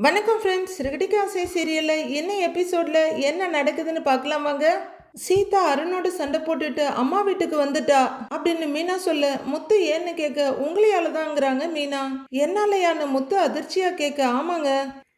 வணக்கம் ஃப்ரெண்ட்ஸ் ரிகடிகாசை சீரியலில் என்ன எபிசோடில் என்ன நடக்குதுன்னு பார்க்கலாம் வாங்க. சீதா அருணோட சண்டை போட்டுட்டு அம்மா வீட்டுக்கு வந்துட்டா. அப்படின்னு மீனா சொல்ல முத்து ஏன்னு கேட்க உங்களையால தாங்கிறாங்க மீனா. என்னாலயான்னு முத்து அதிர்ச்சியா கேட்க ஆமாங்க.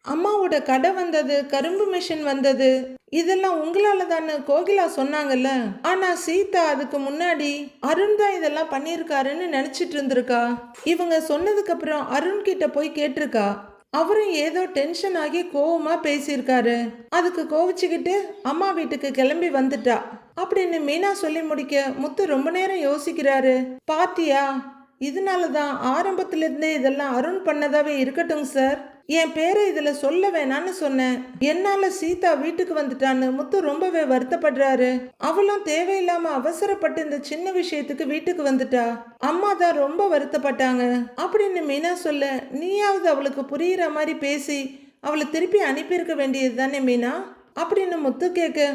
அம்மாவோட கடை வந்தது கரும்பு மிஷின் வந்தது. இதெல்லாம் உங்களால தானே கோகிலா சொன்னாங்கல்ல. ஆனா சீதா அதுக்கு முன்னாடி அருண் தான் இதெல்லாம் பண்ணியிருக்காருன்னு நினைச்சிட்டு இருந்திருக்கா. இவங்க சொன்னதுக்கு அப்புறம் அருண் கிட்ட போய் கேட்டிருக்கா. அவரும் ஏதோ டென்ஷன் ஆகி கோவமா பேசியிருக்காரு. அதுக்கு கோவிச்சுக்கிட்டு அம்மா வீட்டுக்கு கிளம்பி வந்துட்டா. அப்படின்னு மீனா சொல்லி முடிக்க முத்து ரொம்ப நேரம் யோசிக்கிறாரு. பாத்தியா இதனால தான் ஆரம்பத்திலிருந்தே இதெல்லாம் அருண் பண்ணதாவே இருக்கட்டும் சார் என் பேரை இதில் சொல்ல வேணான்னு சொன்னேன். என்னால் சீதா வீட்டுக்கு வந்துட்டான்னு முத்து ரொம்பவே வருத்தப்படுறாரு. அவளும் தேவையில்லாம அவசரப்பட்டு இந்த சின்ன விஷயத்துக்கு வீட்டுக்கு வந்துட்டா. அம்மா தான் ரொம்ப வருத்தப்பட்டாங்க. அப்படின்னு மீனா சொல்ல நீயாவது அவளுக்கு புரியுற மாதிரி பேசி அவளை திருப்பி அனுப்பியிருக்க வேண்டியது தானே மீனா? அப்படின்னு முத்து கேட்க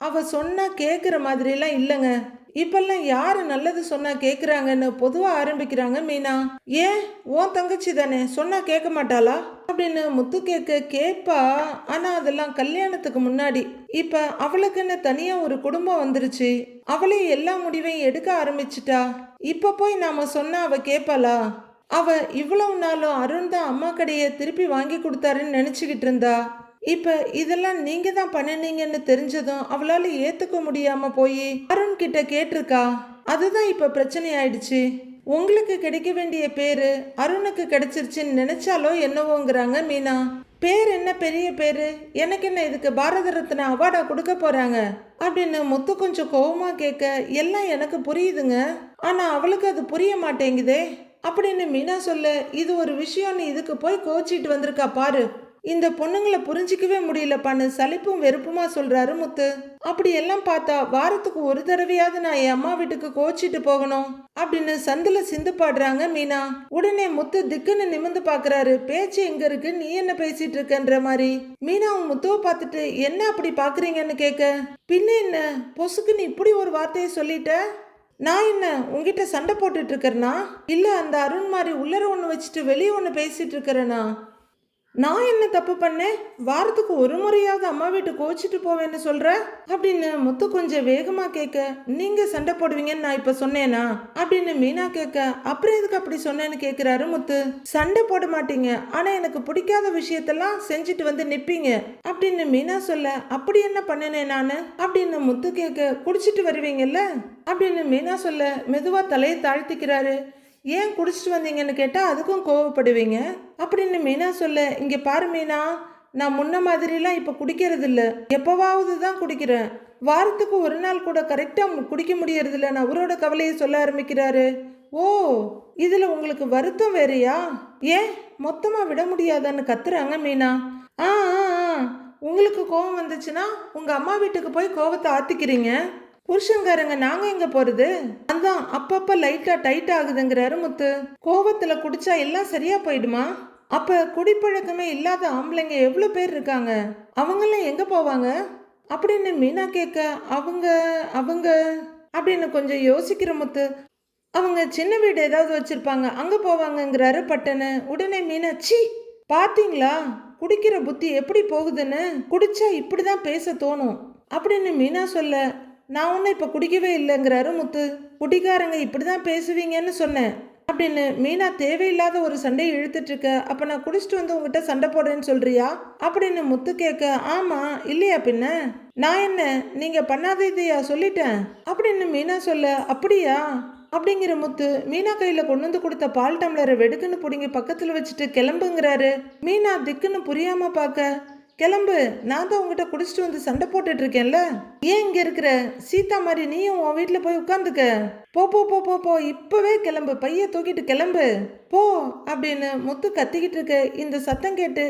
அவ சொன்னா கேட்குற மாதிரிலாம் இல்லைங்க. இப்பெல்லாம் யாரு நல்லது சொன்னா கேக்குறாங்கன்னு பொதுவா ஆரம்பிக்கிறாங்க மீனா. ஏன்? உன் தங்கச்சி தானே. சொன்னா கேட்க மாட்டாளா? அப்படின்னு முத்து கேட்க கேப்பா. ஆனா அதெல்லாம் கல்யாணத்துக்கு முன்னாடி. இப்ப அவளுக்குன்னு தனியா ஒரு குடும்பம் வந்துருச்சு. அவளே எல்லா முடிவையும் எடுக்க ஆரம்பிச்சிட்டா. இப்ப போய் நாம சொன்னா அவ கேட்பாளா? அவ இவ்வளவு நாளும் அருண் தான் அம்மா கடையை திருப்பி வாங்கி கொடுத்தாருன்னு நினைச்சுக்கிட்டு இருந்தா. இப்ப இதெல்லாம் நீங்க தான் பண்ணுனீங்கன்னு தெரிஞ்சதும் அவளால ஏத்துக்க முடியாம போய் அருண் கிட்ட கேட்டிருக்கா? அதுதான் இப்போ பிரச்சனை ஆயிடுச்சு உங்களுக்கு கிடைக்க வேண்டிய பேரு அருணுக்கு கிடைச்சிருச்சுன்னு நினைச்சாலோ என்னவோங்கிறாங்க மீனா. பேர் என்ன பெரிய பேரு? எனக்கு என்ன இதுக்கு பாரத ரத்னா அவார்டா கொடுக்க போறாங்க? அப்படின்னு முத்து கொஞ்சம் கோபமா கேட்க எல்லாம் எனக்கு புரியுதுங்க. ஆனா அவளுக்கு அது புரிய மாட்டேங்குதே. அப்படின்னு மீனா சொல்ல இது ஒரு விஷயம்னு இதுக்கு போய் கோச்சிட்டு வந்திருக்கா பாரு. இந்த பொண்ணுங்களை புரிஞ்சிக்கவே முடியலப்பான்னு சலிப்பும் வெறுப்புமா சொல்றாரு முத்து. அப்படி எல்லாம் பார்த்தா வாரத்துக்கு ஒரு தடவையாவது நான் என் அம்மா வீட்டுக்கு கோச்சிட்டு போகணும் அப்படின்னு சந்தில சிந்து பாடுறாங்க மீனா. உடனே முத்து திக்குன்னு நிமிந்து பாக்குறாரு. பேச்சு எங்க இருக்கு? நீ என்ன பேசிட்டு இருக்கன்ற மாதிரி. மீனாவும் முத்துவை பார்த்துட்டு என்ன அப்படி பாக்குறீங்கன்னு கேட்க பின்ன என்ன? பொசுக்குன்னு இப்படி ஒரு வார்த்தையை சொல்லிட்ட? நான் என்ன உங்ககிட்ட சண்டை போட்டுட்டு இருக்கறனா? இல்ல அந்த அருண் மாதிரி உள்ளர ஒன்று வச்சுட்டு வெளியே ஒன்று பேசிட்டு இருக்கிறேனா? நான் என்ன தப்பு பண்ணேன்? வாரத்துக்கு ஒரு முறையாவது அம்மா வீட்டு கோச்சிட்டு போவேன்னு சொல்ற? அப்படின்னு முத்து கொஞ்சம் வேகமா கேட்க நீங்க சண்டை போடுவீங்கன்னு நான் இப்ப சொன்னேனா? அப்படின்னு மீனா கேட்க அப்புறம் எதுக்கு அப்படி சொன்னேன்னு கேக்குறாரு முத்து. சண்டை போட மாட்டீங்க. ஆனா எனக்கு பிடிக்காத விஷயத்தெல்லாம் செஞ்சுட்டு வந்து நிப்பீங்க. அப்படின்னு மீனா சொல்ல அப்படி என்ன பண்ணினேன் நானு? அப்படின்னு முத்து கேட்க குடிச்சிட்டு வருவீங்கல்ல? அப்படின்னு மீனா சொல்ல மெதுவா தலையை தாழ்த்திக்கிறாரு. ஏன் குடிச்சிட்டு வந்தீங்கன்னு கேட்டால் அதுக்கும் கோவப்படுவீங்க. அப்படின்னு மீனா சொல்ல இங்கே பாரு மீனா நான் முன்ன மாதிரிலாம் இப்போ குடிக்கிறதில்ல. எப்போவாவது தான் குடிக்கிறேன். வாரத்துக்கு ஒரு நாள் கூட கரெக்டாக குடிக்க முடியறதில்ல. நான் அவரோட கவலையை சொல்ல ஆரம்பிக்கிறாரு. ஓ இதில் உங்களுக்கு வருத்தம் வேறையா? ஏன்? மொத்தமாக விட முடியாதான்னு கத்துறாங்க மீனா. ஆ ஆ ஆ. உங்களுக்கு கோவம் வந்துச்சுன்னா உங்கள் அம்மா வீட்டுக்கு போய் கோவத்தை ஆத்திக்கிறீங்க. புருஷங்காரங்க நாங்க எங்க போறது? அதான் அப்பப்ப லைட்டா டைட் ஆகுதுங்கிறாரு முத்து. கோவத்துல குடிச்சா எல்லாம் சரியா போயிடுமா? அப்ப குடிப்பழக்கமே இல்லாத ஆம்பளைங்க எவ்வளவு பேர் இருக்காங்க? அவங்கெல்லாம் எங்க போவாங்க? அப்படின்னு மீனா கேட்க அவங்க அவங்க அப்படின்னு கொஞ்சம் யோசிக்கிற முத்து. அவங்க சின்ன வீடு ஏதாவது வச்சிருப்பாங்க அங்க போவாங்கங்கிறாரு பட்டனு. உடனே மீனா சி பாத்தீங்களா? குடிக்கிற புத்தி எப்படி போகுதுன்னு? குடிச்சா இப்படிதான் பேச தோணும். அப்படின்னு மீனா சொல்ல நான் ஒன்றும் இப்போ குடிக்கவே இல்லைங்கிறாரு முத்து. குடிக்காரங்க இப்படி தான் பேசுவீங்கன்னு சொன்னேன். அப்படின்னு மீனா தேவையில்லாத ஒரு சண்டையை இழுத்துட்டு இருக்க நான் குடிச்சிட்டு வந்து உங்ககிட்ட சண்டை போடுறேன்னு சொல்றியா? அப்படின்னு முத்து கேட்க ஆமாம் இல்லையா பின்ன? நான் என்ன நீங்கள் பண்ணாத இதையா சொல்லிட்டேன்? அப்படின்னு மீனா சொல்ல அப்படியா? அப்படிங்கிற முத்து மீனா கையில் கொண்டு வந்து கொடுத்த பால் டம்ளரை வெடுக்குன்னு பிடிங்கி பக்கத்தில் வச்சுட்டு கிளம்புங்கிறாரு. மீனா திக்குன்னு புரியாமல் பார்க்க கிளம்பு. நான் தான் உங்ககிட்ட குடிச்சிட்டு வந்து சண்டை போட்டுட்டு இருக்கேன்ல ஏன் இங்கே இருக்கிற? சீதா மாதிரி நீயும் உன் வீட்டில் போய் உட்காந்துக்க. போ போ போ போ போ. இப்போவே கிளம்பு. பைய தூக்கிட்டு கிளம்பு. போ அப்படின்னு முத்து கத்திக்கிட்டு இருக்க இந்த சத்தம் கேட்டு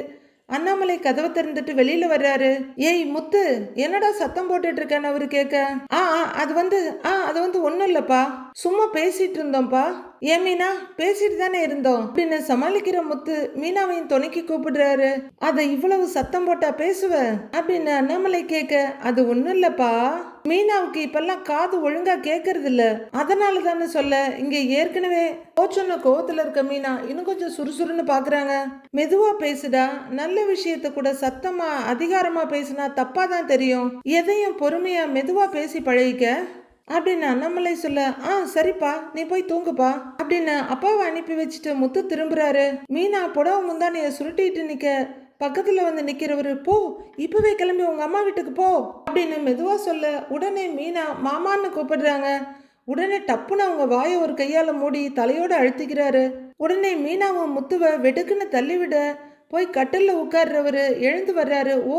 அண்ணாமலை கதவை திறந்துட்டு வெளியில வர்றாரு. ஏய் முத்து என்னடா சத்தம் போட்டுட்டு இருக்கேன்னு அவரு கேட்க ஆ ஆ, அது வந்து ஆ அது வந்து ஒன்றும் இல்லைப்பா. சும்மா பேசிட்டு இருந்தோம்ப்பா ஏன் மீனா? பேசிட்டு தானே இருந்தோம். அப்படின்னு சமாளிக்கிற முத்து மீனாவையும் துணைக்கி கூப்பிடுறாரு. அதை இவ்வளவு சத்தம் போட்டா பேசுவ? அப்படின்னு அண்ணாமலை கேட்க அது ஒன்றும் இல்லப்பா. மீனாவுக்கு இப்பெல்லாம் காது ஒழுங்கா கேட்கறது இல்ல. அதனால தானே சொல்ல இங்க ஏற்கனவே போச்சொன்ன கோவத்துல இருக்க மீனா இன்னும் கொஞ்சம் சுறுசுறுன்னு பாக்குறாங்க. மெதுவா பேசுடா. நல்ல விஷயத்த கூட சத்தமா அதிகாரமா பேசினா தப்பா தான் தெரியும். எதையும் பொறுமையா மெதுவா பேசி பழகிக்க. அப்படின்னு அண்ணாமலை சொல்ல ஆ சரிப்பா நீ போய் தூங்குப்பா. அப்படின்னு அப்பாவை அனுப்பி வச்சுட்டு முத்து திரும்புறாரு. மீனா புடவை முந்தானிய சுருட்டிட்டு நிக்க பக்கத்துல வந்து நிக்கிறவரு போ இப்பவே கிளம்பி உங்க அம்மா வீட்டுக்கு போ. அப்படின்னு மெதுவா சொல்ல உடனே மீனா மாமான்னு கூப்பிடுறாங்க. உடனே டப்புன்னு அவங்க வாயை ஒரு கையால மூடி தலையோட அழுத்திக்கிறாரு. உடனே மீனாவும் முத்துவை வெடுக்குன்னு தள்ளிவிட போய் கட்டிலில் உட்கார்றவரு எழுந்து வர்றாரு. ஓ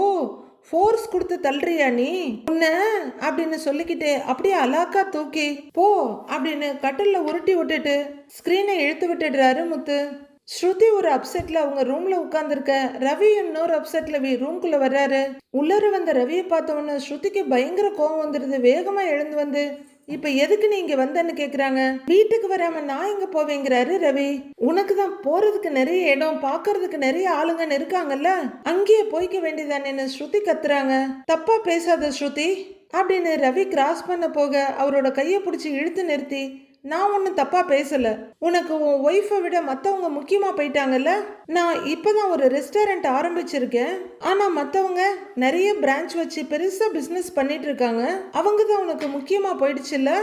ஃபோர்ஸ் கொடுத்து தள்ளுறியா நீ? உன்ன அப்படின்னு சொல்லிக்கிட்டே அப்படியே அலாக்கா தூக்கி போ அப்படின்னு கட்டில்ல உருட்டி விட்டுட்டு ஸ்க்ரீனை இழுத்து விட்டுடுறாரு முத்து. ஸ்ருதி ஒரு அப்செட்ல அவங்க ரூம்ல உட்காந்துருக்க ரவி இன்னொரு அப்செட்ல ரூம்குள்ள வர்றாரு. உள்ளர வந்த ரவியை பார்த்த உடனே ஸ்ருதிக்கு பயங்கர கோவம் வந்துடுது வேகமா எழுந்து வந்து இப்ப எதுக்கு நீ இங்க வந்தன்னு கேக்குறாங்க? வீட்டுக்கு வராம நான் எங்க போவேங்கிறாரு ரவி. உனக்கு தான் போறதுக்கு நிறைய இடம் பாக்குறதுக்கு நிறைய ஆளுங்கன்னு இருக்காங்கல்ல? அங்கேயே போய்க்க வேண்டியதானேன்னு ஸ்ருதி கத்துறாங்க? தப்பா பேசாத ஸ்ருதி. அப்படின்னு ரவி கிராஸ் பண்ண போக அவரோட கையை பிடிச்சி இழுத்து நிறுத்தி நான் ஒன்றும் தப்பாக பேசலை. உனக்கு உன் ஒய்ஃபை விட மற்றவங்க முக்கியமாக போயிட்டாங்கல்ல? நான் இப்போ தான் ஒரு ரெஸ்டாரண்ட் ஆரம்பிச்சிருக்கேன். ஆனால் மற்றவங்க நிறைய பிரான்ச் வச்சு பெருசாக பிஸ்னஸ் பண்ணிட்டு இருக்காங்க. அவங்க தான் உனக்கு முக்கியமாக போயிடுச்சுல்ல?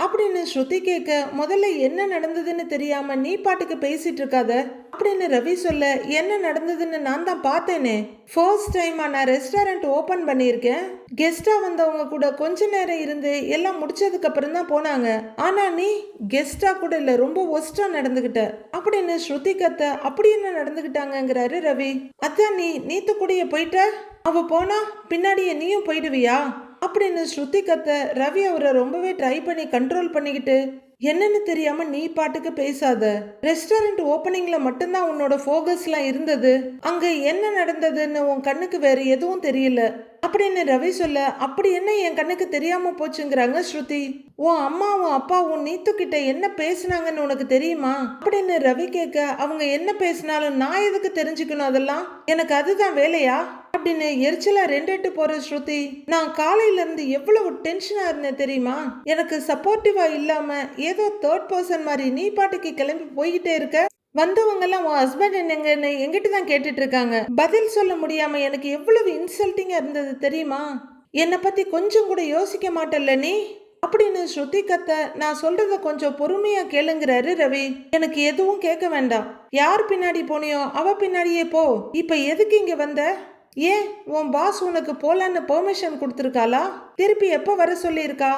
அப்படின்னு ஸ்ருதி கேட்க முதல்ல என்ன நடந்ததுன்னு தெரியாம நீ பாட்டுக்கு பேசிட்டு இருக்காத? அப்படின்னு ரவி சொல்ல என்ன நடந்ததுன்னு நான் தான் பார்த்தேனே. ஃபர்ஸ்ட் டைமா நான் ரெஸ்டாரண்ட் ஓபன் பண்ணியிருக்கேன். கெஸ்டா வந்தவங்க கூட கொஞ்ச நேரம் இருந்து எல்லாம் முடிச்சதுக்கு அப்புறம் தான் போனாங்க. ஆனா நீ கெஸ்டா கூட இல்ல ரொம்ப ஒஸ்டா நடந்துகிட்ட. அப்படின்னு ஸ்ருதி கத்த அப்படி என்ன நடந்துக்கிட்டாங்கங்கிறாரு ரவி. அதான் நீ நீத்து கூடிய போயிட்ட? அவ போனா பின்னாடியே நீயும் போயிடுவியா? அப்படின்னு ஸ்ருதி கத்த ரவி அவரை ரொம்பவே ட்ரை பண்ணி கண்ட்ரோல் பண்ணிக்கிட்டு என்னன்னு தெரியாம நீ பாட்டுக்கு பேசாத. ரெஸ்டாரண்ட் ஓப்பனிங்ல மட்டும்தான் உன்னோட ஃபோகஸ்லாம் இருந்தது. அங்க என்ன நடந்ததுன்னு உன் கண்ணுக்கு வேற எதுவும் தெரியல. அப்படின்னு ரவி சொல்ல அப்படி என்ன என் கண்ணுக்கு தெரியாம போச்சுங்கிறாங்க ஸ்ருதி. உன் அம்மாவும் அப்பாவும் நீத்து கிட்ட என்ன பேசுனாங்கன்னு உனக்கு தெரியுமா? அப்படின்னு ரவி கேட்க அவங்க என்ன பேசினாலும் நான் எதுக்கு தெரிஞ்சுக்கணும் அதெல்லாம்? எனக்கு அதுதான் வேலையா? அப்படின்னு எரிச்சலா ரெண்டெட்டு போற ஸ்ருதி நான் காலையில இருந்து எவ்வளவு டென்ஷனா இருந்தேன் தெரியுமா? எனக்கு சப்போர்ட்டிவா இல்லாம ஏதோ தேர்ட் பர்சன் மாதிரி நீ பாட்டுக்கு கிளம்பி போய்கிட்டே இருக்க. வந்தவங்க எல்லாம் உன் ஹஸ்பண்ட் என்னங்கன்னு எங்கிட்ட தான் கேட்டுட்டு இருக்காங்க. பதில் சொல்ல முடியாம எனக்கு எவ்வளவு இன்சல்ட்டிங்கா இருந்தது தெரியுமா? என்னை பத்தி கொஞ்சம் கூட யோசிக்க மாட்டல்ல நீ? அப்படின்னு ஸ்ருதி கத்த நான் சொல்றத கொஞ்சம் பொறுமையா கேளுங்கிறாரு ரவி. எனக்கு எதுவும் கேட்க வேண்டாம். யார் பின்னாடி போனியோ அவ பின்னாடியே போ. இப்ப எதுக்கு இங்க வந்த? ஏன் உன் பாஸ் உனக்கு போலான்னு பெர்மிஷன் கொடுத்துருக்காளா? திருப்பி எப்போ வர சொல்லியிருக்கா?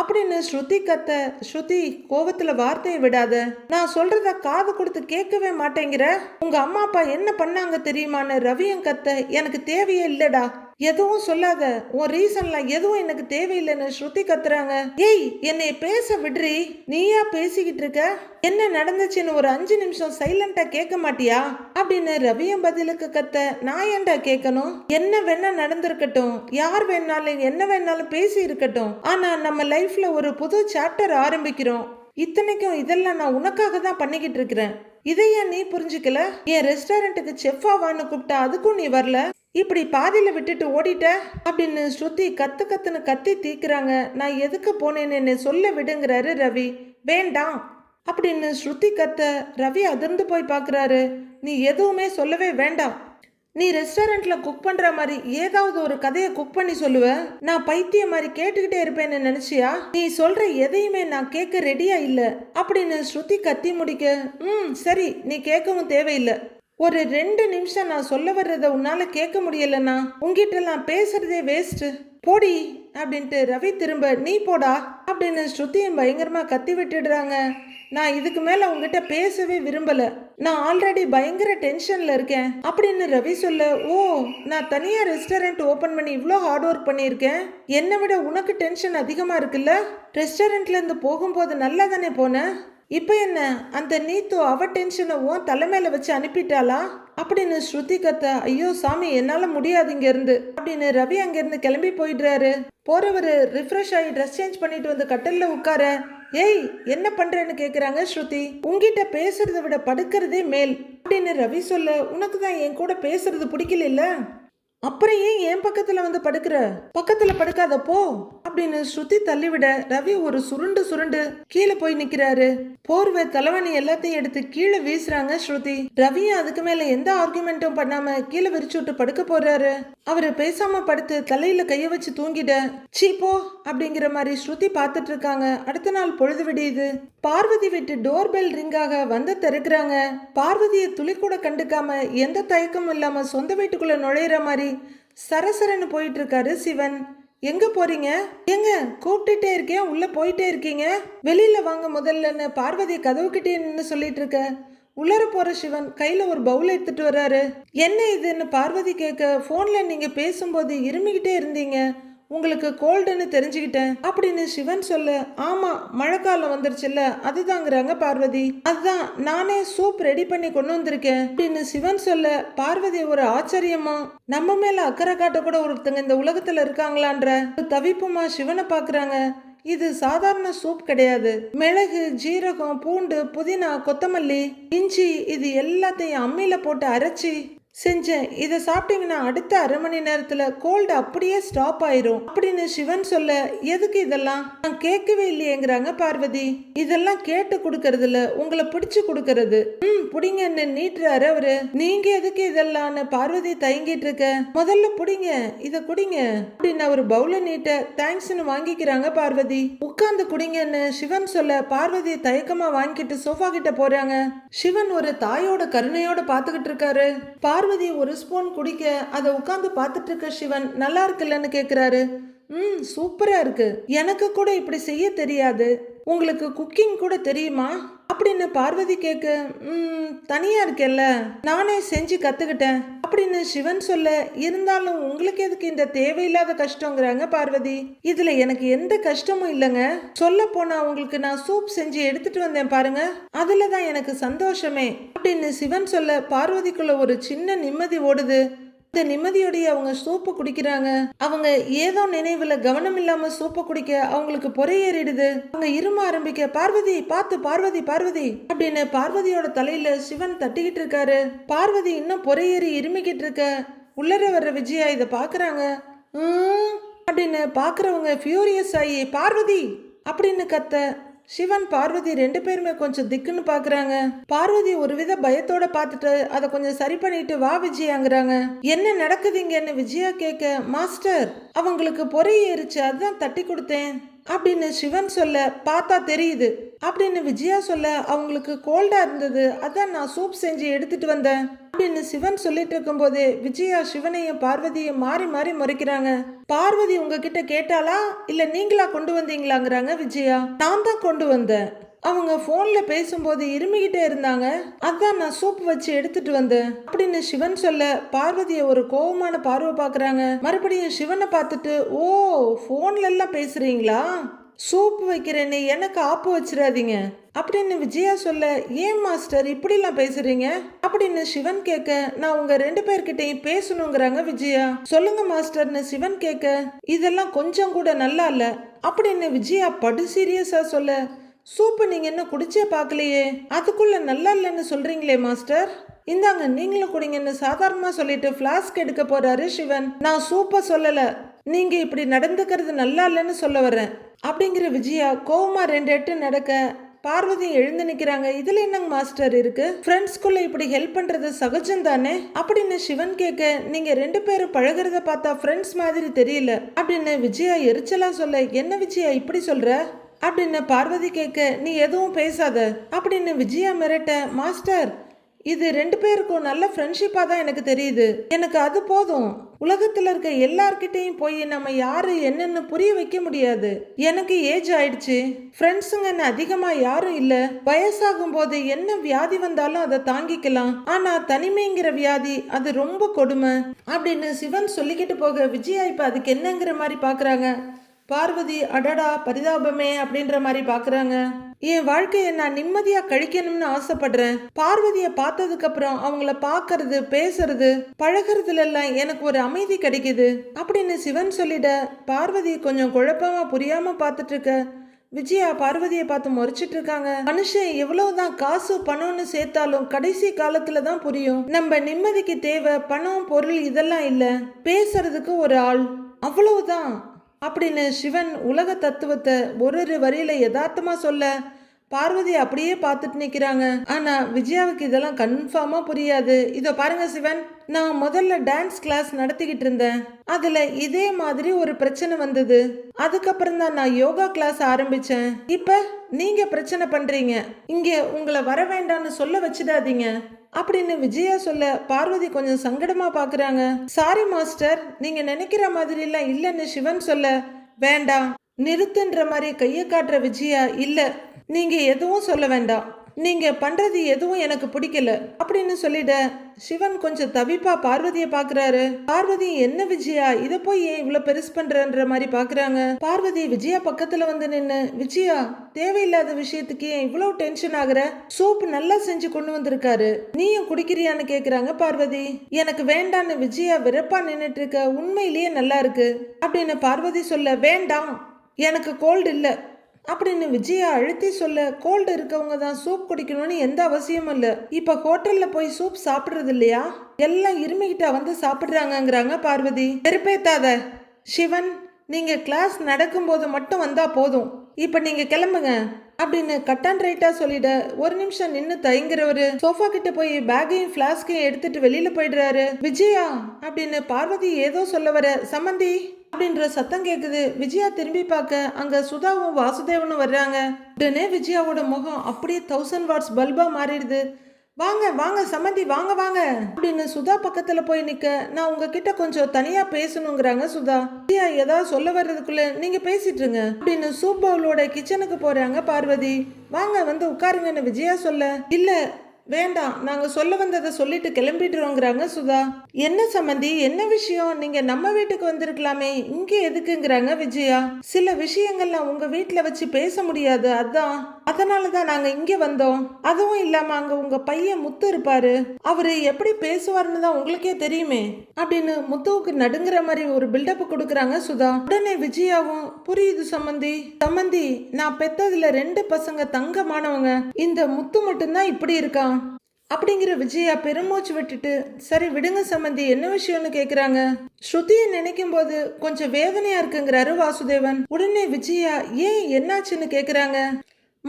அப்படின்னு ஸ்ருதி கத்த ஸ்ருதி கோவத்துல வார்த்தையை விடாத. நான் சொல்றத காது கொடுத்து கேட்கவே மாட்டேங்கிற. உங்க அம்மா அப்பா என்ன பண்ணாங்க தெரியுமான்னு ரவியன் கத்த எனக்கு தேவையே இல்லடா. எதுவும் சொல்லாத. உன் ரீசன்லாம் எதுவும் எனக்கு தேவையில்லைன்னு ஸ்ருதி கத்துறாங்க. ஏய் என்னை பேச விடுறி. நீயா பேசிக்கிட்டு இருக்க? என்ன நடந்துச்சுன்னு ஒரு அஞ்சு நிமிஷம் சைலண்டா கேட்க மாட்டியா? அப்படின்னு ரவியம் பதிலுக்கு கத்த நான் ஏன்டா கேட்கணும்? என்ன வேணா நடந்திருக்கட்டும். யார் வேணாலும் என்ன வேணாலும் பேசி இருக்கட்டும் ஆனா நம்ம லைஃப்ல ஒரு புது சாப்டர் ஆரம்பிக்கிறோம். இத்தனைக்கும் இதெல்லாம் நான் உனக்காக தான் பண்ணிக்கிட்டு இருக்கிறேன். இதை ஏன் நீ புரிஞ்சுக்கல? என் ரெஸ்டாரண்ட்டுக்கு செஃப் வான்னு கூப்பிட்டா அதுக்கும் நீ வரல? இப்படி பாதியில் விட்டுட்டு ஓடிட்ட அப்படின்னு ஸ்ருதி கத்து கத்துன்னு கத்தி தீக்குறாங்க. நான் எதுக்கு போனேன்னு என்னை சொல்ல விடுங்கிறாரு ரவி. வேண்டாம் அப்படின்னு ஸ்ருதி கத்த ரவி அதிர்ந்து போய் பார்க்குறாரு நீ எதுவுமே சொல்லவே வேண்டாம். நீ ரெஸ்டாரண்ட்டில் குக் பண்ணுற மாதிரி ஏதாவது ஒரு கதையை குக் பண்ணி சொல்லுவ. நான் பைத்தியம் மாதிரி கேட்டுக்கிட்டே இருப்பேன்னு நினச்சியா? நீ சொல்கிற எதையுமே நான் கேட்க ரெடியாக இல்லை அப்படின்னு ஸ்ருதி கத்தி முடிக்க ம் சரி நீ கேட்கவும் தேவையில்லை. ஒரு ரெண்டு நிமிஷம் நான் சொல்ல வர்றத உன்னால கேட்க முடியலண்ணா. உங்ககிட்டலாம் பேசுறதே வேஸ்ட் போடி அப்படின்ட்டு ரவி திரும்ப நீ போடா அப்படின்னு ஸ்ருதியும் பயங்கரமா கத்தி விட்டுடுறாங்க. நான் இதுக்கு மேல உங்ககிட்ட பேசவே விரும்பல. நான் ஆல்ரெடி பயங்கர டென்ஷன்ல இருக்கேன். அப்படின்னு ரவி சொல்ல ஓ நான் தனியா ரெஸ்டாரண்ட் ஓபன் பண்ணி இவ்வளோ ஹார்ட் ஒர்க் பண்ணியிருக்கேன். என்னை விட உனக்கு டென்ஷன் அதிகமா இருக்குல்ல? ரெஸ்டாரண்ட்ல இருந்து போகும்போது நல்லா தானே போனேன் இப்போ என்ன? அந்த நீத்து அவ டென்ஷனை உன் தலைமையில் வச்சு அனுப்பிட்டாளா? அப்படின்னு ஸ்ருதி கத்த ஐயோ சாமி என்னால் முடியாது இங்கேருந்து அப்படின்னு ரவி அங்கேருந்து கிளம்பி போயிடுறாரு. போகிறவர் ரிஃப்ரெஷ் ஆகி ட்ரெஸ் சேஞ்ச் பண்ணிட்டு வந்து கட்டல்ல உட்கார ஏய் என்ன பண்ணுறேன்னு கேட்குறாங்க ஸ்ருதி. உங்ககிட்ட பேசுறதை விட படுக்கிறதே மேல் அப்படின்னு ரவி சொல்ல உனக்கு தான் என் கூட பேசுறது பிடிக்கல அப்புறம் ஏன் என் பக்கத்துல வந்து படுக்கிற? பக்கத்துல படுக்காத போ அப்படின்னு ஸ்ருதி தள்ளிவிட ரவி ஒரு சுருண்டு சுருண்டு கீழே போய் நிக்கிறாரு. போர்வை தலைவணி எல்லாத்தையும் எடுத்து கீழே வீசுறாங்க ஸ்ருதி. ரவியும் அதுக்கு மேல எந்த ஆர்குமெண்ட்டும் பண்ணாம கீழே விரிச்சு விட்டு படுக்க போறாரு. அவரு பேசாம படுத்து தலையில கைய வச்சு தூங்கிட சீ போ அப்படிங்கிற மாதிரி ஸ்ருதி பார்த்துட்டு இருக்காங்க. அடுத்த நாள் பொழுது விடியுது. பார்வதி வீட்டு டோர் பெல் ரிங்காக வந்து திறக்கிறாங்க. பார்வதியை துளி கூட கண்டுக்காம எந்த தயக்கமும் இல்லாம சொந்த வீட்டுக்குள்ள நுழையிற மாதிரி சரசரன்னு போயிட்டு இருக்காரு சிவன். எங்க போறீங்க? எங்க கூப்பிட்டுட்டே இருக்கேன். உள்ள போயிட்டே இருக்கீங்க. வெளியில வாங்க முதல்லன்னு பார்வதி கதவுக்கிட்டே நின்று சொல்லிட்டு இருக்க உள்ளர போற சிவன் கையில ஒரு பவுல் எடுத்துட்டு வர்றாரு. என்ன இதுன்னு பார்வதி கேட்க போன்ல நீங்க பேசும்போது இருமிக்கிட்டே இருந்தீங்க. உங்களுக்கு கோல்டுன்னு தெரிஞ்சுக்கிட்டேன். அப்படின்னு சிவன் சொல்ல ஆமா மழைக்காலம் வந்துருச்சுல்ல அதுதாங்கிறாங்க பார்வதி. அதுதான் நானே சூப் ரெடி பண்ணி கொண்டு வந்திருக்கேன் அப்படின்னு சிவன் சொல்ல பார்வதி ஒரு ஆச்சரியமா நம்ம மேல அக்கறை காட்ட கூட ஒருத்தங்க இந்த உலகத்துல இருக்காங்களான்ற ஒரு தவிப்புமா சிவனை பாக்குறாங்க. இது சாதாரண சூப் கிடையாது. மிளகு ஜீரகம் பூண்டு புதினா கொத்தமல்லி இஞ்சி இது எல்லாத்தையும் அம்மியில போட்டு அரைச்சி செஞ்சேன். இதை சாப்பிட்டீங்கன்னா அடுத்த அரை மணி நேரத்துல கோல்டு அப்படியே ஸ்டாப் ஆயிரும். அப்படின்னு சிவன் சொல்ல எதுக்கு இதெல்லாம்? நான் கேட்கவே இல்லையேங்கிறாங்க பார்வதி. இதெல்லாம் கேட்டு கொடுக்கறதுல உங்களை பிடிச்சு கொடுக்கறது. ம் புடிங்கன்னு நீட்டுறாரு அவரு. நீங்க எதுக்கு இதெல்லாம்னு பார்வதி தயங்கிட்டு இருக்க. முதல்ல புடிங்க. இத குடிங்க. அப்படின்னு அவர் பவுல நீட்ட தேங்க்ஸ்னு வாங்கிக்கிறாங்க பார்வதி. உட்கார்ந்து குடிங்கன்னு சிவன் சொல்ல பார்வதி தயக்கமா வாங்கிட்டு சோஃபா கிட்ட போறாங்க. சிவன் ஒரு தாயோட கருணையோட பாத்துக்கிட்டு இருக்காரு. பார்வதி ஒரு ஸ்பூன் குடிக்க அதை உட்காந்து பார்த்துட்டு இருக்க சிவன் நல்லா இருக்குல்லன்னு கேட்குறாரு ம் சூப்பராக இருக்கு. எனக்கு கூட இப்படி செய்ய தெரியாது. உங்களுக்கு குக்கிங் கூட தெரியுமா? அப்படின்னு பார்வதி கேட்க ம் தனியா இருக்கேல்ல. நானே செஞ்சு கத்துக்கிட்டேன். அப்படின்னு சிவன் சொல்ல இருந்தாலும் உங்களுக்கு எதுக்கு இந்த தேவையில்லாத கஷ்டங்கிறாங்க பார்வதி? இதுல எனக்கு எந்த கஷ்டமும் இல்லைங்க. சொல்ல போனா உங்களுக்கு நான் சூப் செஞ்சு எடுத்துட்டு வந்தேன் பாருங்க. அதுல தான் எனக்கு சந்தோஷமே. அப்படின்னு சிவன் சொல்ல பார்வதிக்குள்ள ஒரு சின்ன நிம்மதி ஓடுது. இந்த நிம்மதியோடைய அவங்க சூப்பு குடிக்கிறாங்க. அவங்க ஏதோ நினைவுல கவனம் இல்லாம சூப்பை குடிக்க அவங்களுக்கு பொறையேறிடுது. அவங்க இரும ஆரம்பிக்க பார்வதி பார்த்து பார்வதி பார்வதி அப்படின்னு பார்வதியோட தலையில சிவன் தட்டிக்கிட்டு இருக்காரு. பார்வதி இன்னும் பொறையேறி இருமிக்கிட்டு இருக்க. உள்ளர வர்ற விஜயா இதை பாக்குறாங்க. அப்படின்னு பாக்குறவங்க ஃபியூரியஸ் ஆகி பார்வதி அப்படின்னு கத்த. சிவன் பார்வதி ரெண்டு பேருமே கொஞ்சம் திக்குன்னு பாக்குறாங்க. பார்வதி ஒரு வித பயத்தோட பார்த்துட்டு அதை கொஞ்சம் சரி பண்ணிட்டு வா விஜயாங்கிறாங்க. என்ன நடக்குதுங்கன்னு விஜயா கேட்க மாஸ்டர் அவங்களுக்கு பொறி ஏறிச்சு அதுதான் தட்டி கொடுத்தேன். அப்படின்னு சிவன் சொல்ல பார்த்தா தெரியுது. அப்படின்னு விஜயா சொல்ல அவங்களுக்கு கோல்டா இருந்தது. அதான் நான் சூப் செஞ்சு எடுத்துட்டு வந்தேன். அப்படின்னு சிவன் சொல்லிட்டு இருக்கும்போது விஜயா சிவனையும் பார்வதியும் மாறி மாறி முறைக்கிறாங்க. பார்வதி உங்ககிட்ட கேட்டாளா? இல்ல நீங்களா கொண்டு வந்தீங்களாங்கிறாங்க விஜயா. நான் தான் கொண்டு வந்தேன். அவங்க ஃபோனில் பேசும்போது இருமிக்கிட்டே இருந்தாங்க. அதான் நான் சூப் வச்சு எடுத்துட்டு வந்தேன். அப்படின்னு சிவன் சொல்ல பார்வதியை ஒரு கோவமான பார்வை பார்க்குறாங்க. மறுபடியும் சிவனை பார்த்துட்டு ஓ ஃபோன்லெல்லாம் எல்லாம் பேசுறீங்களா? சூப் வைக்கிறேன்னு எனக்கு ஆப்பு வச்சிடாதீங்க. அப்படின்னு விஜயா சொல்ல ஏன் மாஸ்டர் இப்படிலாம் பேசுறீங்க? அப்படின்னு சிவன் கேட்க நான் உங்க ரெண்டு பேர்கிட்டையும் பேசணுங்கிறாங்க விஜயா. சொல்லுங்க மாஸ்டர்னு சிவன் கேட்க இதெல்லாம் கொஞ்சம் கூட நல்லா இல்ல. அப்படின்னு விஜயா படு சீரியஸா சொல்ல சூப்பு நீங்கள் என்ன குடிச்சே பார்க்கலையே. அதுக்குள்ள நல்லா இல்லைன்னு சொல்றீங்களே மாஸ்டர். இந்தாங்க நீங்களும் குடிங்கன்னு சாதாரணமாக சொல்லிட்டு ஃப்ளாஸ்க் எடுக்க போறாரு சிவன். நான் சூப்பை சொல்லலை. நீங்கள் இப்படி நடந்துக்கிறது நல்லா இல்லைன்னு சொல்ல வர்றேன் அப்படிங்கிற விஜயா கோவமாக ரெண்டு எட்டு நடக்க பார்வதி எழுந்து நிற்கிறாங்க இதில் என்னங்க மாஸ்டர் இருக்கு? ஃப்ரெண்ட்ஸ்குள்ள இப்படி ஹெல்ப் பண்ணுறது சகஜம் தானே அப்படின்னு சிவன் கேட்க நீங்கள் ரெண்டு பேரும் பழகிறத பார்த்தா ஃப்ரெண்ட்ஸ் மாதிரி தெரியல. அப்படின்னு விஜயா எரிச்சலாக சொல்ல என்ன விஜயா இப்படி சொல்கிற அப்படின்னு பார்வதி கேட்க நீ எதுவும் பேசாத. அப்படின்னு விஜயா மிரட்ட மாஸ்டர் இது ரெண்டு பேருக்கும் நல்ல ஃப்ரெண்ட்ஷிப்பாக தான் எனக்கு தெரியுது. எனக்கு அது போதும். உலகத்தில் இருக்க எல்லார்கிட்டையும் போய் நம்ம யாரு என்னன்னு புரிய வைக்க முடியாது. எனக்கு ஏஜ் ஆயிடுச்சு. ஃப்ரெண்ட்ஸுங்கன்னு அதிகமாக யாரும் இல்லை. வயசாகும் போது என்ன வியாதி வந்தாலும் அதை தாங்கிக்கலாம். ஆனால் தனிமைங்கிற வியாதி அது ரொம்ப கொடுமை. அப்படின்னு சிவன் சொல்லிக்கிட்டு போக விஜயா இப்போ அதுக்கு என்னங்கிற மாதிரி பார்க்குறாங்க பார்வதி அடடா பரிதாபமே அப்படின்ற மாதிரி பார்க்குறாங்க என் வாழ்க்கையை நான் நிம்மதியா கழிக்கணும்னு ஆசைப்படுறேன். பார்வதியை பார்த்ததுக்கு அப்புறம் அவங்கள பார்க்கறது பேசுறது பழகிறதுல எல்லாம் எனக்கு ஒரு அமைதி கிடைக்குது. அப்படின்னு சிவன் சொல்லிட பார்வதி கொஞ்சம் குழப்பமா புரியாம பார்த்துட்டு இருக்க விஜயா பார்வதியை பார்த்து முறைச்சிட்டு இருக்காங்க மனுஷன் எவ்வளவுதான் காசு பணம்னு சேர்த்தாலும் கடைசி காலத்துல தான் புரியும். நம்ம நிம்மதிக்கு தேவை பணம் பொருள் இதெல்லாம் இல்ல. பேசுறதுக்கு ஒரு ஆள். அவ்வளவுதான். அப்படின்னு சிவன் உலக தத்துவத்தை ஒரு ஒரு வரியில யதார்த்தமா சொல்ல பார்வதி அப்படியே பார்த்துட்டு நிற்கிறாங்க ஆனால் விஜயாவுக்கு இதெல்லாம் கன்ஃபார்மாக புரியாது. இதோ பாருங்க சிவன் நான் முதல்ல டான்ஸ் கிளாஸ் நடத்திக்கிட்டு இருந்தேன். அதில் இதே மாதிரி ஒரு பிரச்சனை வந்தது. அதுக்கப்புறம் தான் நான் யோகா கிளாஸ் ஆரம்பித்தேன் இப்போ நீங்கள் பிரச்சனை பண்ணுறீங்க இங்கே உங்களை வர வேண்டாம்னு சொல்ல வச்சிடாதீங்க. அப்படின்னு விஜயா சொல்ல பார்வதி கொஞ்சம் சங்கடமா பாக்குறாங்க. சாரி மாஸ்டர் நீங்க நினைக்கிற மாதிரி எல்லாம் இல்லைன்னு சிவன் சொல்ல வேண்டாம். நிறுத்துன்ற மாதிரி கையை காட்டுற விஜயா இல்ல. நீங்க எதுவும் சொல்ல வேண்டாம். நீங்கள் பண்ணுறது எதுவும் எனக்கு பிடிக்கல. அப்படின்னு சொல்லிட சிவன் கொஞ்சம் தவிப்பா பார்வதியை பாக்குறாரு. பார்வதி என்ன விஜயா? இதை போய் ஏன் இவ்வளவு பெருசு பண்றன்ற மாதிரி பாக்குறாங்க? பார்வதி விஜயா பக்கத்துல வந்து நின்னு விஜயா தேவையில்லாத விஷயத்துக்கு ஏன் இவ்வளவு டென்ஷன் ஆகுற? சூப் நல்லா செஞ்சு கொண்டு வந்திருக்காரு. நீயும் குடிக்கிறியான்னு கேக்குறாங்க பார்வதி. எனக்கு வேண்டான்னு விஜயா வெறுப்பா நின்னுட்டு இருக்க உண்மையிலேயே நல்லா இருக்கு. அப்படின்னு பார்வதி சொல்ல வேண்டாம். எனக்கு கோல்டு இல்லை. அப்படின்னு விஜயா அழுத்தி சொல்ல கோல்டு இருக்கவங்க தான் சூப் குடிக்கணும்னு எந்த அவசியமும் இல்லை. இப்போ ஹோட்டலில் போய் சூப் சாப்பிட்றது இல்லையா? எல்லாம் இருமிக்கிட்டா வந்து சாப்பிட்றாங்கங்கிறாங்க பார்வதி. வெறுப்பேத்தாத. சிவன் நீங்கள் கிளாஸ் நடக்கும்போது மட்டும் வந்தால் போதும். இப்போ நீங்கள் கிளம்புங்க. அப்படின்னு கட்டான் ரைட்டா சொல்லிட ஒரு நிமிஷம் நின்று தயங்குறவரு சோஃபா கிட்ட போய் பேக்கையும் ஃபிளாஸ்கையும் எடுத்துட்டு வெளியில போயிடுறாரு. விஜயா அப்படின்னு பார்வதி ஏதோ சொல்ல வர சம்மந்தி அப்படின்ற சத்தம் கேட்குது விஜயா திரும்பி பார்க்க அங்கே சுதாவும் வாசுதேவனும் வர்றாங்க. உடனே விஜயாவோட முகம் அப்படியே தௌசண்ட் வாட்ஸ் பல்பாக மாறிடுது. வாங்க வாங்க சம்மந்தி வாங்க வாங்க அப்படின்னு சுதா பக்கத்துல போய் நிக்க நான் உங்ககிட்ட கொஞ்சம் தனியா பேசணுங்கிறாங்க சுதா. விஜயா ஏதாவது சொல்ல வர்றதுக்குள்ள நீங்க பேசிட்டுருங்க அப்படின்னு சூப் பவுலோட கிச்சனுக்கு போறாங்க பார்வதி. வாங்க வந்து உட்காருங்கன்னு விஜயா சொல்ல இல்ல வேண்டாம் நாங்க சொல்ல வந்ததை சொல்லிட்டு கிளம்பிடுறோங்கிறாங்க சுதா. என்ன சம்மந்தி என்ன விஷயம்? நீங்க நம்ம வீட்டுக்கு வந்திருக்கலாமே இங்கே எதுக்குங்கிறாங்க விஜயா. சில விஷயங்கள்லாம் உங்க வீட்டில் வச்சு பேச முடியாது அதான். அதனால தான் நாங்க இங்க வந்தோம். அதுவும் இல்லாம அங்க உங்க பையன் முத்து இருப்பாரு. அவரு எப்படி பேசுவார்னு தான் உங்களுக்கே தெரியுமே. அப்படின்னு முத்துவுக்கு நடுங்குற மாதிரி ஒரு பில்டப் கொடுக்குறாங்க சுதா. உடனே விஜயாவும் புரியுது சம்மந்தி. சம்மந்தி நான் பெத்ததுல ரெண்டு பசங்க தங்கமானவங்க. இந்த முத்து மட்டும்தான் இப்படி இருக்கான். அப்படிங்கிற விஜயா பெருமூச்சு விட்டுட்டு சரி விடுங்க சம்மந்தி. என்ன விஷயம்னு கேக்குறாங்க? ஸ்ருதியை நினைக்கும் போது கொஞ்சம் வேதனையா இருக்குங்கிறாரு வாசுதேவன். உடனே விஜயா ஏன் என்னாச்சுன்னு கேக்குறாங்க?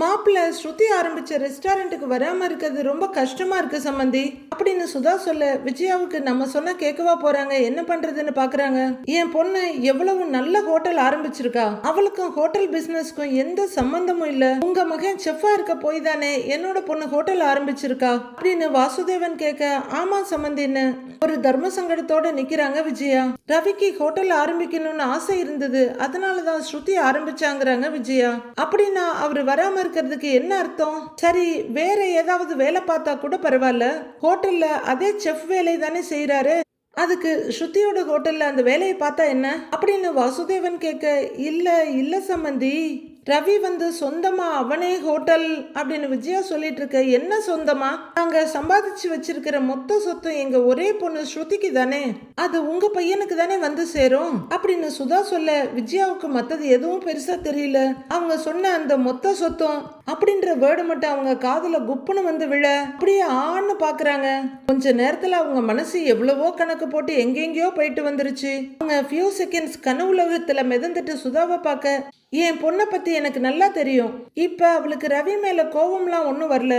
மாப்பிள்ள ஸ்ருதி ஆரம்பிச்ச ரெஸ்டாரண்ட்டுக்கு வராம இருக்கிறது ரொம்ப கஷ்டமா இருக்கு சம்மந்தி. அப்படின்னு சுதா சொல்ல விஜயாவுக்கு நம்ம சொன்னா கேட்கவா போறாங்க என்ன பண்றதுன்னு பாக்குறாங்க. என் பொண்ணு எவ்வளவு நல்ல ஹோட்டல் ஆரம்பிச்சிருக்கா. அவளுக்கும் ஹோட்டல் பிசினஸ்க்கும் எந்த சம்பந்தமும் இல்ல. உங்க மகன் செஃப்பாக இருக்க போய் தானே என்னோட பொண்ணு ஹோட்டல் ஆரம்பிச்சிருக்கா அப்படின்னு வாசுதேவன் கேட்க ஆமா சம்மந்தின்னு ஒரு தர்ம சங்கடத்தோட நிக்கிறாங்க விஜயா. ரவிக்கு ஹோட்டல் ஆரம்பிக்கணும்னு ஆசை இருந்தது. அதனால தான் ஸ்ருதி ஆரம்பிச்சாங்கிறாங்க விஜயா. அப்படின்னா அவர் வராம இருக்கிறதுக்கு என்ன அர்த்தம்? சரி வேற ஏதாவது வேலை பார்த்தா கூட பரவாயில்ல. ஹோட்டல்ல அதே செஃப் வேலை தானே செய்யறாரு அதுக்கு ஸ்ருதியோட ஹோட்டல்ல அந்த வேலையை பார்த்தா என்ன? அப்படின்னு வாசுதேவன் கேட்க இல்ல இல்ல சம்மந்தி ரவி வந்து சொந்தமா அவனே ஹோட்டல் அப்படின்னு விஜயா சொல்லிட்டு இருக்க என்ன சொந்தமா? நாங்க சம்பாதிச்சு வச்சிருக்கிற மொத்த சொத்தும் எங்க ஒரே பொண்ணு ஸ்ருதிக்கு தானே? அது உங்க பையனுக்கு தானே வந்து சேரும்? அப்படின்னு சுதா சொல்ல விஜயாவுக்கு மத்தது எதுவும் பெருசா தெரியல. அவங்க சொன்ன அந்த மொத்த சொத்தும் அப்படின்ற வேர்டு மட்டும் அவங்க காதுல குப்புன்னு வந்து விழ அப்படியே ஆன்னு பாக்குறாங்க. கொஞ்ச நேரத்துல அவங்க மனசு எவ்வளவோ கணக்கு போட்டு எங்கெங்கேயோ போயிட்டு வந்துருச்சு. அவங்க ஃபியூ செகண்ட்ஸ் கனவுலகத்துல மிதந்துட்டு சுதாவை பார்க்க என் பொண்ணை பற்றி எனக்கு நல்லா தெரியும். இப்போ அவளுக்கு ரவி மேலே கோவம்லாம் ஒன்றும் வரல.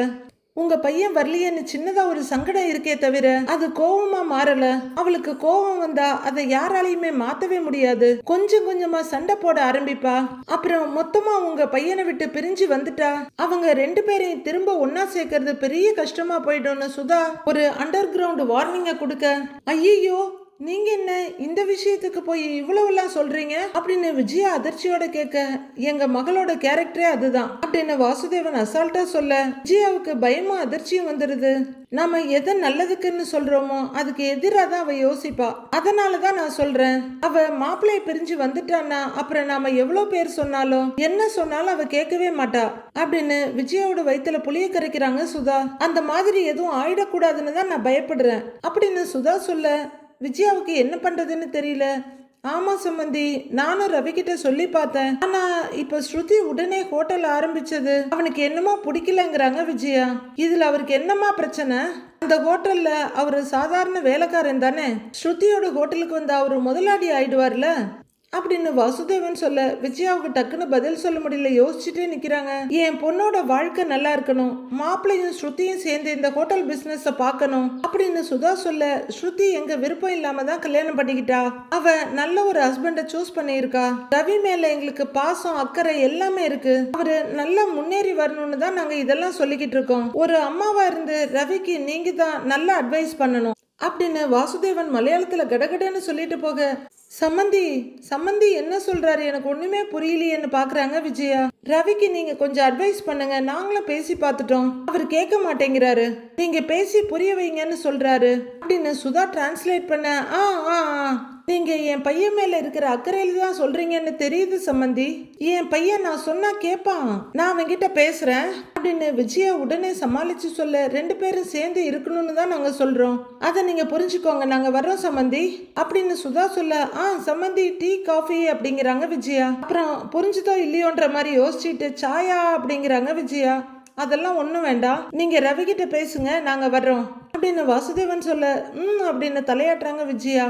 உங்க பையன் வரலையேன்னு சின்னதா ஒரு சங்கடம் இருக்கே தவிர அது கோவமா மாறல. அவளுக்கு கோவம் வந்தா அதை யாராலையுமே மாத்தவே முடியாது. கொஞ்சம் கொஞ்சமா சண்டை போட ஆரம்பிப்பா. அப்புறம் மொத்தமா உங்க பையனை விட்டு பிரிஞ்சு வந்துட்டா. அவங்க ரெண்டு பேரையும் திரும்ப ஒன்னா சேர்க்கறது பெரிய கஷ்டமா போயிடும்னு சுதா ஒரு அண்டர் கிரவுண்ட் வார்னிங்க கொடுக்க ஐயோ நீங்க என்ன இந்த விஷயத்துக்கு போய் இவ்வளவுலாம் சொல்றீங்க? அப்படின்னு விஜயா அதிர்ச்சியோட கேட்க எங்க மகளோட கேரக்டரே அதுதான் அப்படின்னு வாசுதேவன் அசால்ட்டா சொல்ல விஜயாவுக்கு பயமும் அதிர்ச்சியும் வந்துருது. நாம எதை நல்லதுக்குன்னு சொல்றோமோ அதுக்கு எதிராக தான் அவ யோசிப்பா. அதனால தான் நான் சொல்றேன். அவ மாப்பிள்ளைய பிரிஞ்சு வந்துட்டான்னா அப்புறம் நாம எவ்வளவு பேர் சொன்னாலும் என்ன சொன்னாலும் அவ கேட்கவே மாட்டா அப்படின்னு விஜயாவோட வயித்துல புளிய கரைக்கிறாங்க சுதா. அந்த மாதிரி எதுவும் ஆயிடக்கூடாதுன்னு தான் நான் பயப்படுறேன் அப்படின்னு சுதா சொல்ல விஜயாவுக்கு என்ன பண்ணுறதுன்னு தெரியல. ஆமாம் சுமந்தி நானும் ரவி கிட்ட சொல்லி பார்த்தேன். ஆனால் இப்போ ஸ்ருதி உடனே ஹோட்டல் ஆரம்பிச்சது. அவனுக்கு என்னமோ பிடிக்கலங்கிறாங்க விஜயா. இதில் அவருக்கு என்னமா பிரச்சனை? அந்த ஹோட்டலில் அவர் சாதாரண வேலைக்காரன் தானே? ஸ்ருதியோட ஹோட்டலுக்கு வந்து அவர் முதலாளி ஆயிடுவார்ல? அப்படின்னு வாசுதேவன் சொல்ல விஜயாவுக்கு டக்குன்னு பதில் சொல்ல முடியல யோசிச்சுட்டே நிக்கிறாங்க. என் பொண்ணோட வாழ்க்கை நல்லா இருக்கணும். மாப்பிள்ளையும் ஸ்ருதியும் சேர்ந்து இந்த ஹோட்டல் பிஸ்னஸை பார்க்கணும் அப்படின்னு சுதா சொல்ல ஸ்ருதி எங்க விருப்பம் இல்லாம தான் கல்யாணம் பண்ணிக்கிட்டா? அவ நல்ல ஒரு ஹஸ்பண்ட சூஸ் பண்ணியிருக்கா. ரவி மேல எங்களுக்கு பாசம் அக்கறை எல்லாமே இருக்கு. அவரு நல்லா முன்னேறி வரணும்னு தான் நாங்க இதெல்லாம் சொல்லிக்கிட்டு இருக்கோம். ஒரு அம்மாவா இருந்து ரவிக்கு நீங்க தான் நல்லா அட்வைஸ் பண்ணணும் அப்படின்னு வாசுதேவன் மலையாளத்துல கடகடன்னு சொல்லிட்டு போக சம்மந்தி சம்மந்தி என்ன சொல்றாரு? எனக்கு ஒண்ணுமே புரியலையேன்னு பாக்குறாங்க விஜயா. ரவிக்கு நீங்க கொஞ்சம் அட்வைஸ் பண்ணுங்க. நாங்களும் பேசி பார்த்துட்டோம். அவர் கேட்க மாட்டேங்கிறாரு. நீங்க பேசி புரிய வைங்கன்னு சொல்றாரு. அப்படின்னு சுதா டிரான்ஸ்லேட் பண்ண ஆ ஆ. நீங்கள் நீங்க என் பையன் மேல இருக்கிற அக்கறையில தான் சொல்றீங்கன்னு தெரியுது சம்மந்தி. என் பையன் நான் சொன்னா கேட்பான் நான் அவன்கிட்ட பேசுறேன். அப்படின்னு விஜயா உடனே சமாளிச்சு சொல்ல ரெண்டு பேரும் சேர்ந்து இருக்கணும்னு தான் நாங்க சொல்றோம். அதை நீங்க புரிஞ்சுக்கோங்க நாங்க வர்றோம் சம்மந்தி. அப்படின்னு சுதா சொல்ல ஆ சம்மந்தி டீ காஃபி அப்படிங்கிறாங்க விஜயா. அப்புறம் புரிஞ்சுதோ இல்லையோன்ற மாதிரி யோசிச்சுட்டு சாயா அப்படிங்கிறாங்க விஜயா. அதெல்லாம் ஒன்றும் வேண்டாம். நீங்கள் ரவி கிட்ட பேசுங்க நாங்கள் வர்றோம். அப்படின்னு வாசுதேவன் சொல்ல ம் அப்படின்னு தலையாட்டுறாங்க விஜயா.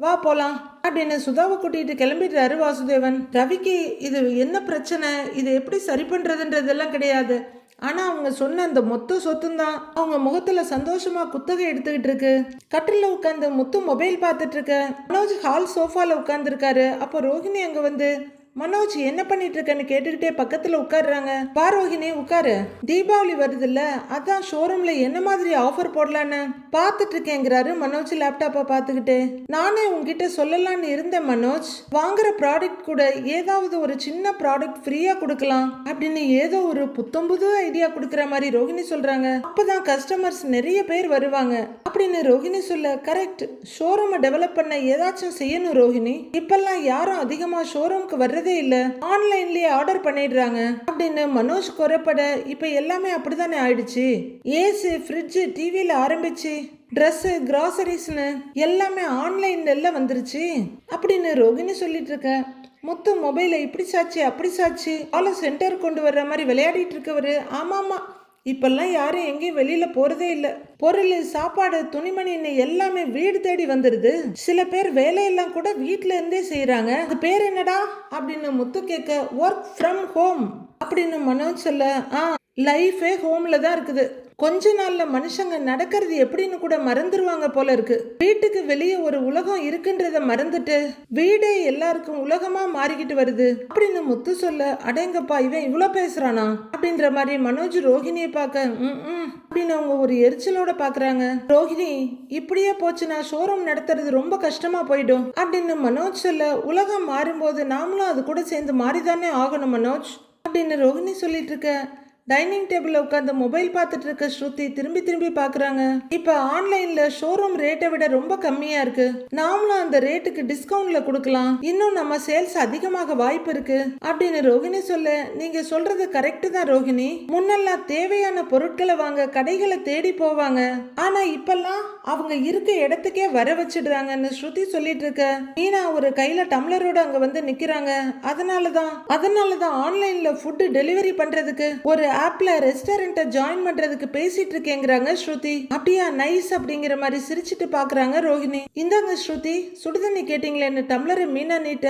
வா போலாம். அப்படின்னு சுதாவை கூட்டிட்டு கிளம்பிடுறாரு வாசுதேவன். ரவிக்கு இது என்ன பிரச்சனை? இது எப்படி சரி பண்றதுன்றதெல்லாம் கிடையாது. ஆனா அவங்க சொன்ன அந்த மொத்த சொத்தும் தான் அவங்க முகத்துல சந்தோஷமா குத்தகை எடுத்துக்கிட்டு இருக்கு. கட்டில உட்காந்து முத்து மொபைல் பார்த்துட்டு இருக்க. மனோஜ் ஹால் சோஃபால உட்காந்துருக்காரு அப்போ ரோஹிணி அங்க வந்து மனோஜ் என்ன பண்ணிட்டு இருக்கன்னு கேட்டுக்கிட்டே பக்கத்துல உட்காருறாங்க. பா உட்காரு. தீபாவளி வருது இல்ல அதான் ஷோரூம்ல என்ன மாதிரி ஆஃபர் போடலான்னு பார்த்துட்டு இருக்கேங்கிறாரு மனோஜ் லேப்டாப்பை பார்த்துக்கிட்டு. நானே உங்ககிட்ட சொல்லலாம்னு இருந்தேன் மனோஜ். வாங்குற ப்ராடக்ட் கூட ஏதாவது ஒரு சின்ன ப்ராடக்ட் ஃப்ரீயா கொடுக்கலாம் அப்படின்னு ஏதோ ஒரு புத்தம்புது ஐடியா கொடுக்குற மாதிரி ரோஹிணி சொல்றாங்க. அப்பதான் கஸ்டமர்ஸ் நிறைய பேர் வருவாங்க. அப்படின்னு ரோஹிணி சொல்ல கரெக்ட் ஷோரூமை டெவலப் பண்ண ஏதாச்சும் செய்யணும் ரோஹிணி இப்பெல்லாம் யாரும் அதிகமா ஷோரூம்க்கு வர்றது இல்லை. ஆன்லைன்லயே ஆர்டர் பண்ணிடுறாங்க. அப்படின்னு மனோஜ் குறைப்பட இப்ப எல்லாமே அப்படிதானே ஆயிடுச்சு? ஏசி ஃப்ரிட்ஜ் டிவியில ஆரம்பிச்சு. ட்ரெஸ்ஸு கிராசரிஸ்னு எல்லாமே ஆன்லைன்ல எல்லாம் வந்துருச்சு. அப்படின்னு ரோகிணி சொல்லிட்டு இருக்க மொத்தம் மொபைலை இப்படி சாச்சு அப்படி சாச்சு. ஆலோ சென்டர் கொண்டு வர்ற மாதிரி விளையாடிட்டு ஆமாம் ஆமாம். இப்பெல்லாம் யாரும் எங்கேயும் வெளியில போறதே இல்ல. பொருள் சாப்பாடு துணிமணின்னு எல்லாமே வீடு தேடி வந்துருது. சில பேர் வேலையெல்லாம் கூட வீட்ல இருந்தே செய்யறாங்க அது பேர் என்னடா? அப்படின்னு முத்து கேட்க ஒர்க் ஃப்ரம் ஹோம் அப்படின்னு மனோஜ் சொல்ல ஆ லைஃபே ஹோம்ல தான் இருக்குது. கொஞ்ச நாள்ல மனுஷங்க நடக்கிறது எப்படின்னு கூட மறந்துருவாங்க போல இருக்கு. வீட்டுக்கு வெளியே ஒரு உலகம் இருக்குன்றத மறந்துட்டு வீடே எல்லாருக்கும் உலகமா மாறிக்கிட்டு வருது. அப்படின்னு முத்து சொல்ல அடேங்கப்பா இவன் இவ்வளோ பேசுறானா? அப்படின்ற மாதிரி மனோஜ் ரோஹிணியை பார்க்க ம் ம் அப்படின்னு அவங்க ஒரு எரிச்சலோட பாக்குறாங்க. ரோஹிணி இப்படியே போச்சுன்னா ஷோரூம் நடத்துறது ரொம்ப கஷ்டமா போயிடும். அப்படின்னு மனோஜ் சொல்ல உலகம் மாறும்போது நாமளும் அது கூட சேர்ந்து மாறிதானே ஆகணும் மனோஜ். அப்படின்னு ரோஹிணி சொல்லிட்டு இருக்க டைனிங் டேபிளில் உட்காந்து மொபைல் பார்த்துட்டு இருக்க ஸ்ருதி திரும்பி திரும்பி பார்க்குறாங்க. இப்போ ஆன்லைனில் ஷோரூம் ரேட்டை விட ரொம்ப கம்மியாக இருக்கு. நாமளும் அந்த ரேட்டுக்கு டிஸ்கவுண்ட்ல கொடுக்கலாம். இன்னும் நம்ம சேல்ஸ் அதிகமாக வாய்ப்பு இருக்கு. அப்படின்னு ரோகிணி சொல்ல நீங்க சொல்றது கரெக்ட் தான் ரோகிணி. முன்னெல்லாம் தேவையான பொருட்களை வாங்க கடைகளை தேடி போவாங்க. ஆனா இப்பெல்லாம் அவங்க இருக்க இடத்துக்கே வர வச்சிடுறாங்கன்னு ஸ்ருதி சொல்லிட்டு இருக்க மீனா ஒரு கையில டம்ளரோட அங்க வந்து நிக்கிறாங்க. அதனாலதான் அதனாலதான் ஆன்லைன்ல ஃபுட்டு டெலிவரி பண்றதுக்கு ஒரு ஆப்ல ரெஸ்டாரண்ட்டை ஜாயின் பண்றதுக்கு பேசிட்டு இருக்கேங்கிறாங்க ஸ்ருதி. அப்படியா நைஸ் அப்படிங்கிற மாதிரி சிரிச்சிட்டு பாக்குறாங்க ரோஹிணி. இந்தாங்க ஸ்ருதி சுடுதண்ணி கேட்டீங்களேன்னு டம்ளரை மீனா நீட்ட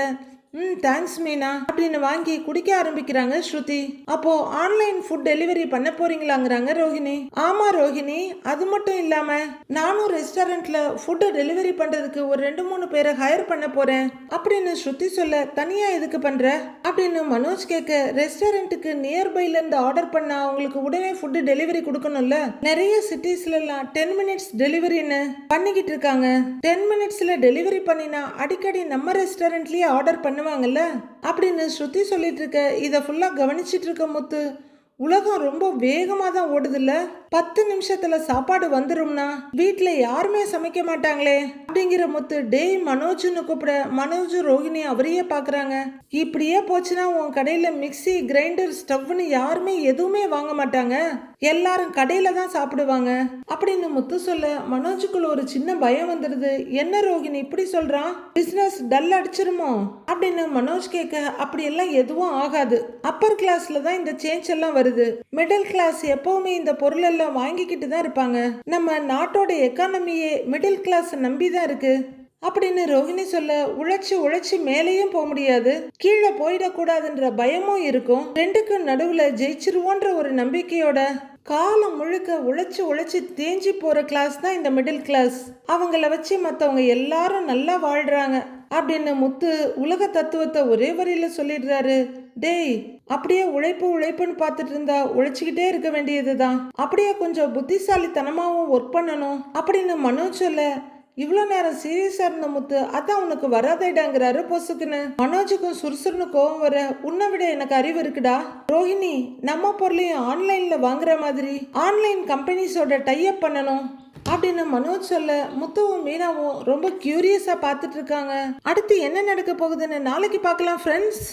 ம் தேங்க்ஸ் மீனா. அப்படின்னு வாங்கி குடிக்க ஆரம்பிக்கிறாங்க ஸ்ருதி. அப்போ ஆன்லைன் ஃபுட் டெலிவரி பண்ண போறீங்களாங்கிறாங்க ரோஹிணி. ஆமா ரோஹிணி அது மட்டும் இல்லாம நானும் ரெஸ்டாரண்ட்ல ஃபுட் டெலிவரி பண்றதுக்கு ஒரு ரெண்டு மூணு பேரை ஹையர் பண்ண போறேன். அப்படின்னு ஸ்ருதி சொல்ல தனியா எதுக்கு பண்ற? அப்படின்னு மனோஜ் கேட்க ரெஸ்டாரண்ட்டுக்கு நியர்பைல இருந்து ஆர்டர் பண்ண அவங்களுக்கு உடனே ஃபுட் டெலிவரி கொடுக்கணும்ல? நிறைய சிட்டிஸ்ல எல்லாம் டென் மினிட்ஸ் டெலிவரின்னு பண்ணிக்கிட்டு இருக்காங்க. டென் மினிட்ஸ்ல டெலிவரி பண்ணினா அடிக்கடி நம்ம ரெஸ்டாரண்ட்லயே ஆர்டர் பண்ணுவாங்கல்ல? அப்படின்னு ஸ்ருதி சொல்லிட்டு இருக்க. இதை ஃபுல்லாக கவனிச்சிட்டு இருக்க முத்து. உலகம் ரொம்ப வேகமாக தான் ஓடுதுல்ல? பத்து நிமிஷத்துல சாப்பாடு வந்துரும்னா வீட்டுல யாருமே சமைக்க மாட்டாங்களே. அப்படிங்கிற முத்து டேய் மனோஜ்னு கூப்பிட மனோஜ் ரோஹிணி அவரையே பாக்குறாங்க. இப்படியே போச்சுன்னா உன் கடையில மிக்ஸி கிரைண்டர் ஸ்டவ்னு யாருமே எதுவுமே வாங்க மாட்டாங்க. எல்லாரும் கடையில தான் சாப்பிடுவாங்க. அப்படின்னு முத்து சொல்ல மனோஜுக்குள்ள ஒரு சின்ன பயம் வந்துடுது என்ன ரோஹிணி இப்படி சொல்றான் பிசினஸ் டல் அடிச்சிருமோ? அப்படின்னு மனோஜ் கேட்க அப்படியெல்லாம் எதுவும் ஆகாது. அப்பர் கிளாஸ்ல தான் இந்த சேஞ்ச் எல்லாம் வருது. மிடில் கிளாஸ் எப்பவுமே இந்த பொருள் எல்லாம் வாங்கிக்கிட்டு தான் இருப்பாங்க. நம்ம நாட்டோட எக்கானமியே மிடில் கிளாஸ் நம்பி தான் இருக்கு. அப்படின்னு ரோஹிணி சொல்ல உழைச்சி உழைச்சி மேலேயும் போக முடியாது. கீழே போயிடக்கூடாதுன்ற பயமும் இருக்கும். ரெண்டுக்கும் நடுவுல ஜெயிச்சிருவோன்ற ஒரு நம்பிக்கையோட காலம் முழுக்க உழைச்சி உழைச்சி தேஞ்சி போற கிளாஸ் தான் இந்த மிடில் கிளாஸ் அவங்கள வச்சு மற்றவங்க எல்லாரும் நல்லா வாழ்றாங்க. அப்படின்னு முத்து உலக தத்துவத்தை ஒரே வரியில சொல்லிடுறாரு. டேய் அப்படியே உழைப்பு உழைப்புன்னு பார்த்துட்டு இருந்தா உழைச்சிக்கிட்டே இருக்க வேண்டியது தான் அப்படியே கொஞ்சம் புத்திசாலித்தனமாகவும் ஒர்க் பண்ணணும் அப்படின்னு மனோஜ் சொல்ல இவ்வளோ நேரம் சீரியஸாக இருந்த முத்து அதான் உனக்கு வராதேடாங்கிறாரு பொசுக்குன்னு மனோஜுக்கும் சுறுசுறுன்னு கோவம் வர உன்னை விட எனக்கு அறிவு இருக்குடா. ரோஹிணி நம்ம பொருளையும் ஆன்லைனில் வாங்குற மாதிரி ஆன்லைன் கம்பெனிஸோட டைப் பண்ணணும். அப்படின்னு மனோஜ் சொல்ல முத்துவும் மீனாவும் ரொம்ப கியூரியஸாக பார்த்துட்டு இருக்காங்க. அடுத்து என்ன நடக்க போகுதுன்னு நாளைக்கு பார்க்கலாம் ஃப்ரெண்ட்ஸ்